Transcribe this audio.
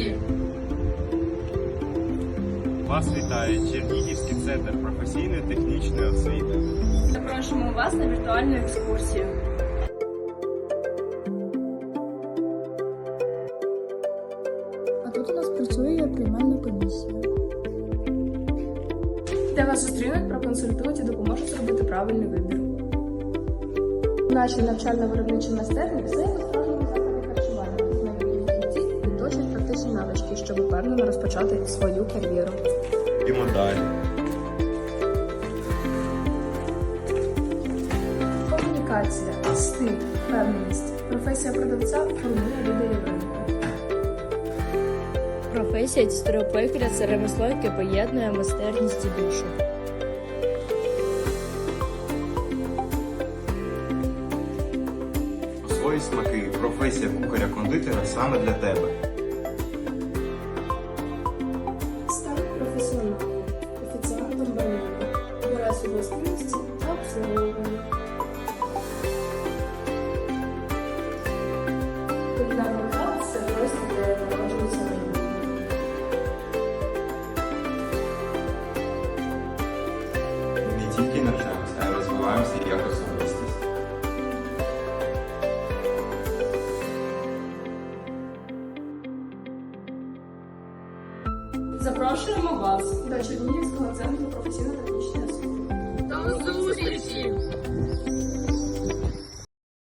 зустрічі! Вас вітає Чернігівський центр професійної технічної освіти. Запрошуємо вас на віртуальну екскурсію. А тут у нас працює приймальна комісія. Де вас зустрінуть, проконсультують і допоможуть зробити правильний вибір. Наші навчально-виробничі майстерні це навички, щоб впевнено розпочати свою кар'єру. Ідемо далі. Комунікація, стиль, впевненість. Професія продавця формує людей ринку. Професія дістропекаря це ремесло, яке поєднує майстерність і душу. Свої смаки, професія кухаря-кондитера саме для тебе. Гостинності та обслуговування. Хаб – це простір, де народжується майбутнє. Не тільки навчаємося, а й розвиваємося як особистість. Запрошуємо вас. До Чернігівського центру професійно-технічної освіти. До зустрічі!